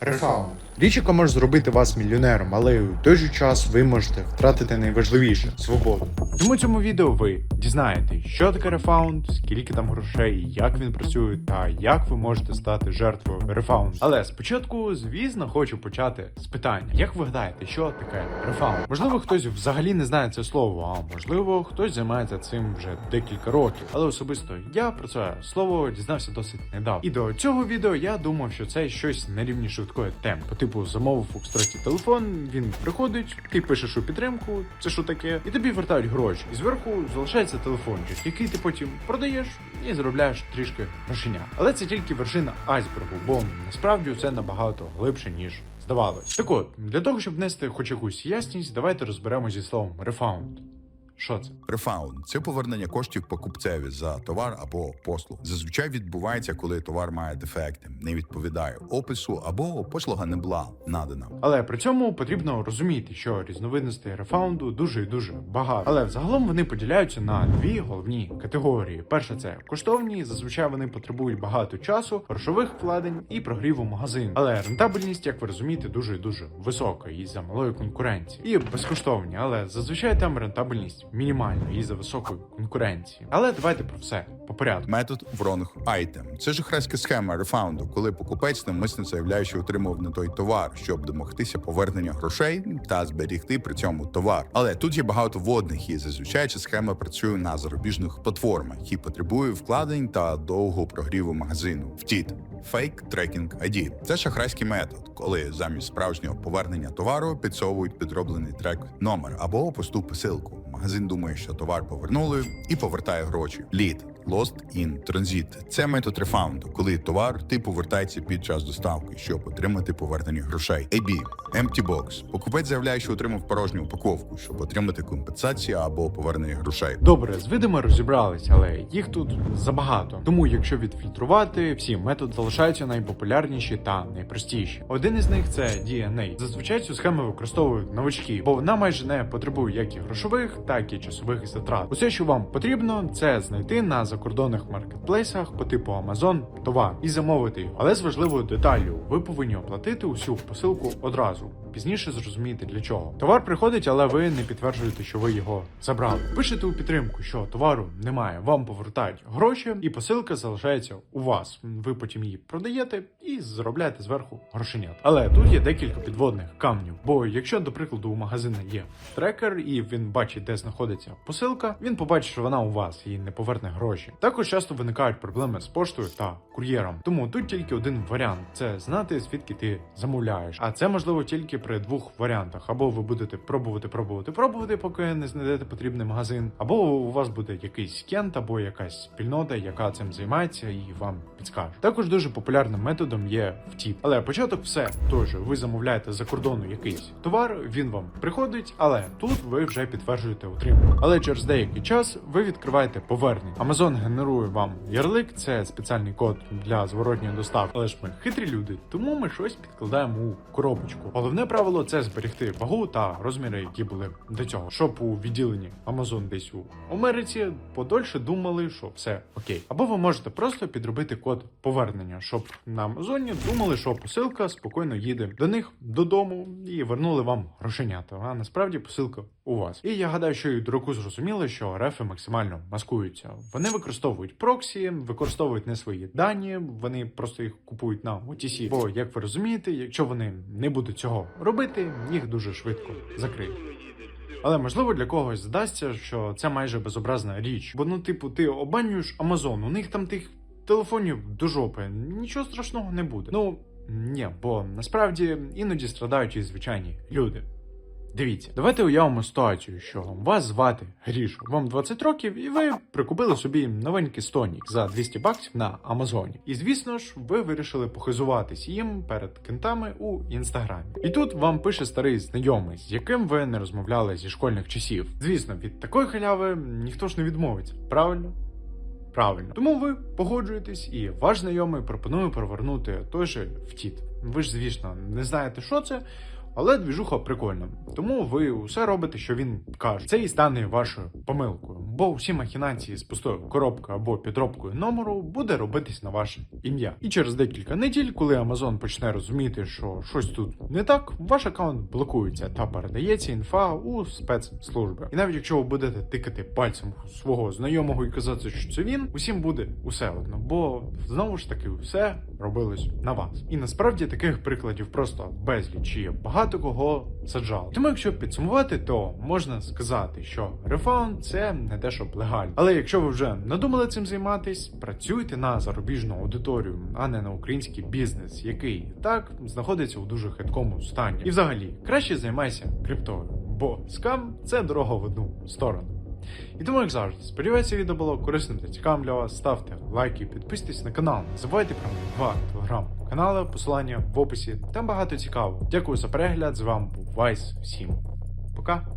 Рефаунд. Річ, яка може зробити вас мільйонером, але у той же час ви можете втратити найважливіше свободу. Тому цьому відео ви дізнаєтесь, що таке рефаунд, скільки там грошей, як він працює, та як ви можете стати жертвою рефаунду. Але спочатку, звісно, хочу почати з питання: як ви гадаєте, що таке рефаунд? Можливо, хтось взагалі не знає це слово, а можливо, хтось займається цим вже декілька років. Але особисто я про це слово дізнався досить недавно. І до цього відео я думав, що це щось на рівні швидкої теми. Типу замовив у кстроті телефон, він приходить, ти пишеш у підтримку, це що таке, і тобі вертають гроші. І зверху залишається телефончик, який ти потім продаєш і заробляєш трішки грошеня. Але це тільки вершина айсбергу, бо насправді це набагато глибше ніж. Здавалось. Так от, для того, щоб внести хоч якусь ясність, давайте розберемо зі словом refund. Що це? Рефаунд це повернення коштів покупцеві за товар або послуг. Зазвичай відбувається, коли товар має дефекти, не відповідає опису або послуга не була надана. Але при цьому потрібно розуміти, що різновидностей рефаунду дуже і дуже багато. Але взагалом вони поділяються на дві головні категорії: перша це коштовні, зазвичай вони потребують багато часу, грошових вкладень і прогріву магазину. Але рентабельність, як ви розумієте, дуже і дуже висока із за малої конкуренції. І безкоштовні, але зазвичай там рентабельність мінімальна із за високої конкуренції. Але давайте про все по порядку. Метод wrong item – це жахрайська схема рефаунду, коли покупець навмисно заявляє, що отримав не той товар, щоб домогтися повернення грошей та зберігти при цьому товар. Але тут є багато водних і зазвичай ця схема працює на зарубіжних платформах, які потребує вкладень та довгого прогріву магазину. Втіт. Fake Tracking ID – це шахрайський метод, коли замість справжнього повернення товару підсовують підроблений трек номер або пусту посилку. Магазин думає, що товар повернули і повертає гроші. Лід Lost in Transit – це метод рефаунду, коли товар ти повертається під час доставки, щоб отримати повернення грошей. AB – Empty Box. Покупець заявляє, що отримав порожню упаковку, щоб отримати компенсацію або повернення грошей. Добре, з видами розібрались, але їх тут забагато. Тому, якщо відфільтрувати, всі методи залишаються найпопулярніші та найпростіші. Один із них це DNA. Зазвичай цю схему використовують новачки, бо вона майже не потребує як і грошових, так і часових затрат. Усе, що вам потрібно, це знайти на закордонних маркетплейсах по типу Amazon товар і замовити його. Але з важливою деталлю, ви повинні оплатити усю посилку одразу. Пізніше зрозумієте для чого. Товар приходить, але ви не підтверджуєте, що ви його забрали. Пишете у підтримку, що товару немає, вам повертають гроші, і посилка залишається у вас. Ви потім її продаєте і заробляєте зверху грошенят. Але тут є декілька підводних камнів. Бо якщо, до прикладу, у магазина є трекер, і він бачить, де знаходиться посилка, він побачить, що вона у вас і не поверне гроші. Також часто виникають проблеми з поштою та кур'єром. Тому тут тільки один варіант це знати, звідки ти замовляєш. А це можливо тільки при двох варіантах: або ви будете пробувати, пробувати, пробувати, поки не знайдете потрібний магазин, або у вас буде якийсь кент або якась спільнота, яка цим займається і вам підскаже. Також дуже популярним методом є втіп. Але початок все той же. Ви замовляєте за кордону якийсь товар, він вам приходить, але тут ви вже підтверджуєте отримання. Але через деякий час ви відкриваєте повернення. Amazon генерує вам ярлик, це спеціальний код для зворотньої доставки. Але ж ми хитрі люди, тому ми щось підкладаємо у коробочку. Головне правило це зберегти вагу та розміри, які були до цього, щоб у відділенні Amazon десь у Америці подольше думали, що все окей. Або ви можете просто підробити код повернення, щоб на Амазоні думали, що посилка спокійно їде до них додому і вернули вам грошенята. А насправді посилка у вас. І я гадаю, що і дураку зрозуміли, що рефи максимально маскуються. Вони використовують проксі, використовують не свої дані, вони просто їх купують на OTC. Бо, як ви розумієте, якщо вони не будуть цього робити, їх дуже швидко закриють. Але можливо для когось здасться, що це майже безобразна річ. Бо ну, типу, ти обманюєш Амазон, у них там тих телефонів до жопи. Нічого страшного не буде. Ну ні, бо насправді іноді страдають і звичайні люди. Дивіться, давайте уявимо ситуацію, що вас звати Гріш, вам 20 років, і ви прикупили собі новенький стонік за 200 баксів на Амазоні. І звісно ж, ви вирішили похизуватись їм перед кентами у інстаграмі. І тут вам пише старий знайомий, з яким ви не розмовляли зі школьних часів. Звісно, від такої халяви ніхто ж не відмовиться, правильно? Правильно. Тому ви погоджуєтесь, і ваш знайомий пропонує провернути той же втіт. Ви ж, звісно, не знаєте, що це. Але двіжуха прикольна, тому ви усе робите, що він каже. Це і стане вашою помилкою, бо всі махінації з пустою коробкою або підробкою номеру буде робитись на ваше ім'я. І через декілька неділь, коли Amazon почне розуміти, що щось тут не так, ваш аккаунт блокується та передається інфа у спецслужби. І навіть якщо ви будете тикати пальцем свого знайомого і казати, що це він, усім буде усе одно, бо знову ж таки все робилось на вас. І насправді таких прикладів просто безліч і багато кого саджали. Тому, якщо підсумувати, то можна сказати, що рефаунд це не те, щоб легально. Але якщо ви вже надумали цим займатись, працюйте на зарубіжну аудиторію, а не на український бізнес, який так знаходиться у дуже хиткому стані. І взагалі краще займайся криптою, бо скам це дорога в одну сторону. І тому, як завжди, сподіваюся, відео було корисним та цікавим для вас. Ставте лайки, підписуйтесь на канал. Не забувайте про мої два телеграм-канали, посилання в описі. Там багато цікавого. Дякую за перегляд. З вами був Вайс. Всім пока.